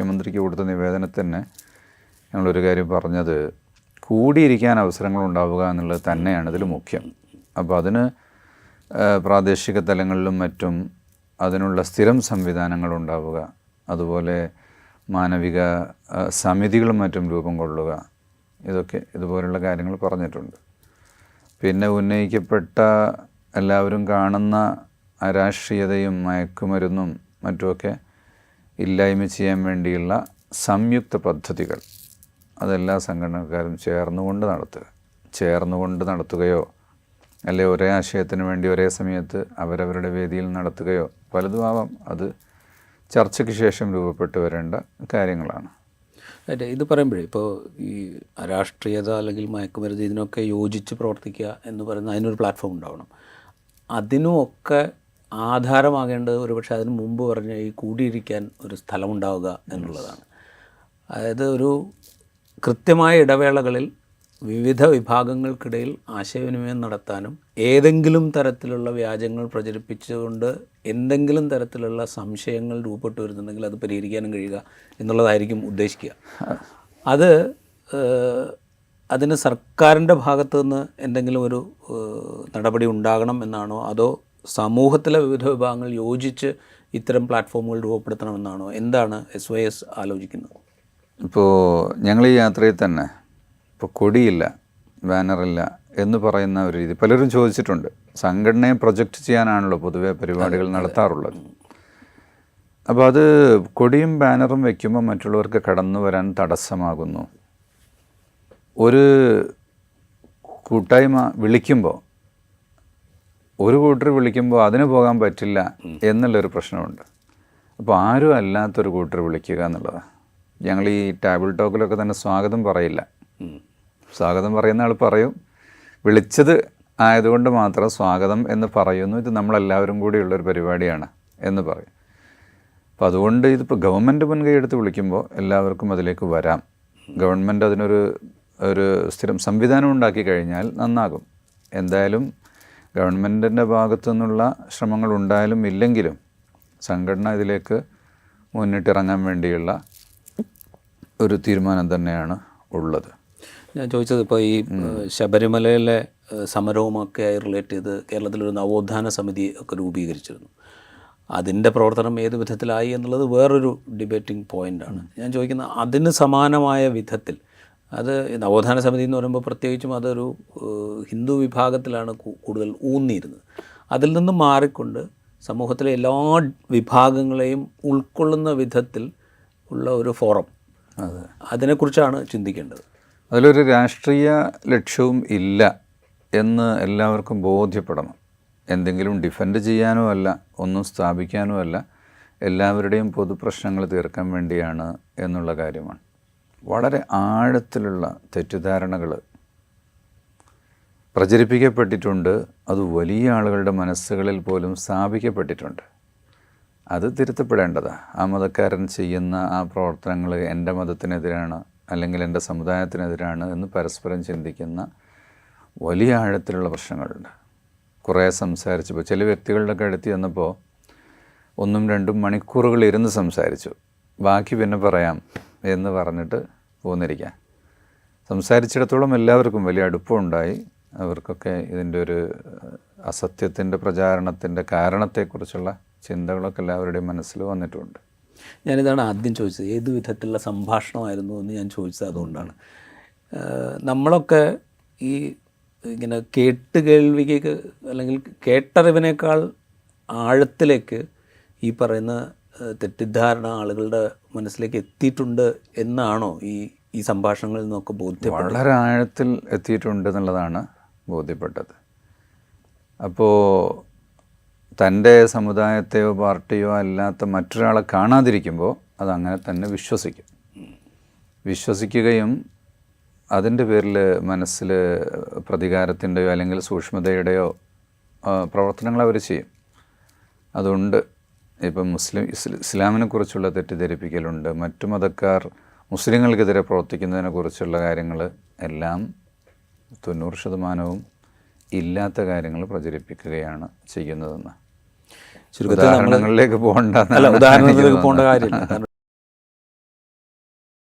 മുഖ്യമന്ത്രിക്ക് കൊടുത്ത നിവേദനത്തിന് ഞങ്ങളൊരു കാര്യം പറഞ്ഞത് കൂടിയിരിക്കാൻ അവസരങ്ങൾ ഉണ്ടാവുക എന്നുള്ളത് തന്നെയാണ് ഇതിൽ മുഖ്യം. അപ്പോൾ അതിന് പ്രാദേശിക തലങ്ങളിലും മറ്റും അതിനുള്ള സ്ഥിരം സംവിധാനങ്ങൾ ഉണ്ടാവുക അതുപോലെ മാനവിക സമിതികളും മറ്റും രൂപം കൊള്ളുക. ഇതൊക്കെ ഇതുപോലുള്ള കാര്യങ്ങൾ പറഞ്ഞിട്ടുണ്ട്. പിന്നെ ഉന്നയിക്കപ്പെട്ട എല്ലാവരും കാണുന്ന അരാഷ്ട്രീയതയും മയക്കുമരുന്നും മറ്റുമൊക്കെ ഇല്ലായ്മ ചെയ്യാൻ വേണ്ടിയുള്ള സംയുക്ത പദ്ധതികൾ അതെല്ലാ സംഘടനക്കാരും ചേർന്നുകൊണ്ട് നടത്തുക. ചേർന്നുകൊണ്ട് നടത്തുകയോ അല്ലെ ഒരേ ആശയത്തിന് വേണ്ടി ഒരേ സമയത്ത് അവരവരുടെ വേദിയിൽ നടത്തുകയോ പലതും ആവാം. അത് ചർച്ചയ്ക്ക് ശേഷം രൂപപ്പെട്ടു വരേണ്ട കാര്യങ്ങളാണ്. അതെ ഇത് പറയുമ്പോഴേ ഇപ്പോൾ ഈ രാഷ്ട്രീയത അല്ലെങ്കിൽ മയക്കുമരുന്ന് ഇതിനൊക്കെ യോജിച്ച് പ്രവർത്തിക്കുക എന്ന് പറയുന്ന അതിനൊരു പ്ലാറ്റ്ഫോം ഉണ്ടാവണം. അതിനുമൊക്കെ ആധാരമാകേണ്ടത് ഒരുപക്ഷെ അതിന് മുമ്പ് പറഞ്ഞ ഈ കൂടിയിരിക്കാൻ ഒരു സ്ഥലമുണ്ടാവുക എന്നുള്ളതാണ്. അതായത് ഒരു കൃത്യമായ ഇടവേളകളിൽ വിവിധ വിഭാഗങ്ങൾക്കിടയിൽ ആശയവിനിമയം നടത്താനും ഏതെങ്കിലും തരത്തിലുള്ള വ്യാജങ്ങൾ പ്രചരിപ്പിച്ചുകൊണ്ട് എന്തെങ്കിലും തരത്തിലുള്ള സംശയങ്ങൾ രൂപപ്പെട്ടു വരുന്നുണ്ടെങ്കിൽ അത് പരിഹരിക്കാനും കഴിയുക എന്നുള്ളതായിരിക്കും ഉദ്ദേശിക്കുക. അത് അതിന് സർക്കാരിന്റെ ഭാഗത്തു നിന്ന് എന്തെങ്കിലും ഒരു നടപടി ഉണ്ടാകണം എന്നാണോ അതോ സമൂഹത്തിലെ വിവിധ വിഭാഗങ്ങൾ യോജിച്ച് ഇത്തരം പ്ലാറ്റ്ഫോമുകൾ രൂപപ്പെടുത്തണമെന്നാണോ? എന്താണ് എസ് വൈ എസ് ആലോചിക്കുന്നത്? ഇപ്പോൾ ഞങ്ങൾ ഈ യാത്രയിൽ തന്നെ ഇപ്പോൾ കൊടിയില്ല ബാനറില്ല എന്ന് പറയുന്ന ഒരു രീതി പലരും ചോദിച്ചിട്ടുണ്ട്. സംഘടനയെ പ്രൊജക്റ്റ് ചെയ്യാനാണല്ലോ പൊതുവെ പരിപാടികൾ നടത്താറുള്ളത്. അപ്പോൾ അത് കൊടിയും ബാനറും വയ്ക്കുമ്പോൾ മറ്റുള്ളവർക്ക് കടന്നു വരാൻ തടസ്സമാകുന്നു. ഒരു കൂട്ടായ്മ വിളിക്കുമ്പോൾ ഒരു കൂട്ടർ വിളിക്കുമ്പോൾ അതിന് പോകാൻ പറ്റില്ല എന്നുള്ളൊരു പ്രശ്നമുണ്ട്. അപ്പോൾ ആരും അല്ലാത്തൊരു കൂട്ടർ വിളിക്കുക എന്നുള്ളതാണ് ഞങ്ങൾ ഈ ടേബിൾ ടോക്കിലൊക്കെ തന്നെ സ്വാഗതം പറയില്ല. സ്വാഗതം പറയുന്ന ആൾ പറയും. വിളിച്ചത് ആയതുകൊണ്ട് മാത്രം സ്വാഗതം എന്ന് പറയുന്നു. ഇത് നമ്മളെല്ലാവരും കൂടിയുള്ളൊരു പരിപാടിയാണ് എന്ന് പറയും. അപ്പോൾ അതുകൊണ്ട് ഇതിപ്പോൾ ഗവൺമെന്റ് മുൻകൈ എടുത്ത് വിളിക്കുമ്പോൾ എല്ലാവർക്കും അതിലേക്ക് വരാം. ഗവൺമെന്റ് അതിനൊരു ഒരു സ്ഥിരം സംവിധാനം ഉണ്ടാക്കി കഴിഞ്ഞാൽ നന്നാകും. എന്തായാലും ഗവൺമെന്റിന്റെ ഭാഗത്തു നിന്നുള്ള ശ്രമങ്ങൾ ഉണ്ടായാലും ഇല്ലെങ്കിലും സംഘടന ഇതിലേക്ക് മുന്നിട്ടിറങ്ങാൻ വേണ്ടിയുള്ള ഒരു തീരുമാനം തന്നെയാണ് ഉള്ളത്. ഞാൻ ചോദിച്ചത് ഇപ്പോൾ ഈ ശബരിമലയിലെ സമരവുമൊക്കെയായി സമരവുമൊക്കെ റിലേറ്റ് ചെയ്ത് കേരളത്തിലൊരു നവോത്ഥാന സമിതി ഒക്കെ രൂപീകരിച്ചിരുന്നു. അതിന്റെ പ്രവർത്തനം ഏത് വിധത്തിലായി എന്നുള്ളത് വേറൊരു ഡിബേറ്റിംഗ് പോയിന്റാണ് ഞാൻ ചോദിക്കുന്നത് അതിന് സമാനമായ വിധത്തിൽ അത് നവോത്ഥാന സമിതി എന്ന് പറയുമ്പോൾ പ്രത്യേകിച്ചും അതൊരു ഹിന്ദു വിഭാഗത്തിലാണ് കൂടുതൽ ഊന്നിയിരുന്നത്. അതിൽ നിന്ന് മാറിക്കൊണ്ട് സമൂഹത്തിലെ എല്ലാ വിഭാഗങ്ങളെയും ഉൾക്കൊള്ളുന്ന വിധത്തിൽ ഉള്ള ഒരു ഫോറം. അതെ. അതിനെക്കുറിച്ചാണ് ചിന്തിക്കേണ്ടത്. അതിലൊരു രാഷ്ട്രീയ ലക്ഷ്യവും ഇല്ല എന്ന് എല്ലാവർക്കും ബോധ്യപ്പെടണം. എന്തെങ്കിലും ഡിഫെൻഡ് ചെയ്യാനോ അല്ല ഒന്നും സ്ഥാപിക്കാനോ അല്ല എല്ലാവരുടെയും പൊതുപ്രശ്നങ്ങൾ തീർക്കാൻ വേണ്ടിയാണ് എന്നുള്ള കാര്യമാണ്. വളരെ ആഴത്തിലുള്ള തെറ്റിദ്ധാരണകൾ പ്രചരിപ്പിക്കപ്പെട്ടിട്ടുണ്ട്. അത് വലിയ ആളുകളുടെ മനസ്സുകളിൽ പോലും സ്ഥാപിക്കപ്പെട്ടിട്ടുണ്ട്. അത് തിരുത്തപ്പെടേണ്ടതാണ് ആ മതക്കാരൻ ചെയ്യുന്ന ആ പ്രവർത്തനങ്ങൾ എന്റെ മതത്തിനെതിരാണ് അല്ലെങ്കിൽ എന്റെ സമുദായത്തിനെതിരാണ് എന്ന് പരസ്പരം ചിന്തിക്കുന്ന വലിയ ആഴത്തിലുള്ള പ്രശ്നങ്ങളുണ്ട്. കുറേ സംസാരിച്ചപ്പോൾ ചില വ്യക്തികളുടെ അടുത്ത് ചെന്നപ്പോൾ ഒന്നും രണ്ടും മണിക്കൂറുകൾ ഇരുന്ന് സംസാരിച്ചു. ബാക്കി പിന്നെ പറയാം എന്ന് പറഞ്ഞിട്ട് പോന്നിരിക്കാം. സംസാരിച്ചിടത്തോളം എല്ലാവർക്കും വലിയ അടുപ്പമുണ്ടായി. അവർക്കൊക്കെ ഇതിന്റെ ഒരു അസത്യത്തിന്റെ പ്രചാരണത്തിന്റെ കാരണത്തെക്കുറിച്ചുള്ള ചിന്തകളൊക്കെ എല്ലാവരുടെയും മനസ്സിൽ വന്നിട്ടുണ്ട്. ഞാനിതാണ് ആദ്യം ചോദിച്ചത് ഏത് വിധത്തിലുള്ള സംഭാഷണമായിരുന്നു എന്ന് ഞാൻ ചോദിച്ചത് അതുകൊണ്ടാണ്. നമ്മളൊക്കെ ഈ ഇങ്ങനെ കേട്ട് കേൾവിക്ക് അല്ലെങ്കിൽ കേട്ടറിവിനേക്കാൾ ആഴത്തിലേക്ക് ഈ പറയുന്ന തെറ്റിദ്ധാരണ ആളുകളുടെ മനസ്സിലേക്ക് എത്തിയിട്ടുണ്ട് എന്നാണോ ഈ ഈ സംഭാഷണങ്ങളിൽ നിന്നൊക്കെ ബോധ്യം വളരെ ആഴത്തിൽ എത്തിയിട്ടുണ്ട് എന്നുള്ളതാണ് ബോധ്യപ്പെട്ടത്. അപ്പോൾ തന്റെ സമുദായത്തെയോ പാർട്ടിയോ അല്ലാത്ത മറ്റൊരാളെ കാണാതിരിക്കുമ്പോൾ അതങ്ങനെ തന്നെ വിശ്വസിക്കും. വിശ്വസിക്കുകയും അതിന്റെ പേരിൽ മനസ്സിൽ പ്രതികാരത്തിന്റെയോ അല്ലെങ്കിൽ സൂക്ഷ്മതയുടെയോ പ്രവർത്തനങ്ങൾ അവർ ചെയ്യും. അതുകൊണ്ട് ഇപ്പം മുസ്ലിം ഇസ്ല- ഇസ്ലാമിനെ കുറിച്ചുള്ള തെറ്റിദ്ധരിപ്പിക്കലുണ്ട്. മറ്റു മതക്കാർ മുസ്ലിങ്ങൾക്കെതിരെ പ്രവർത്തിക്കുന്നതിനെ കുറിച്ചുള്ള കാര്യങ്ങൾ എല്ലാം തൊണ്ണൂറ് ശതമാനവും ഇല്ലാത്ത കാര്യങ്ങൾ പ്രചരിപ്പിക്കുകയാണ് ചെയ്യുന്നതെന്ന്. ചുരുക്കത്തിൽ പോകേണ്ട ഉദാഹരണങ്ങളിലേക്ക് പോകണ്ട കാര്യമില്ല. കാരണം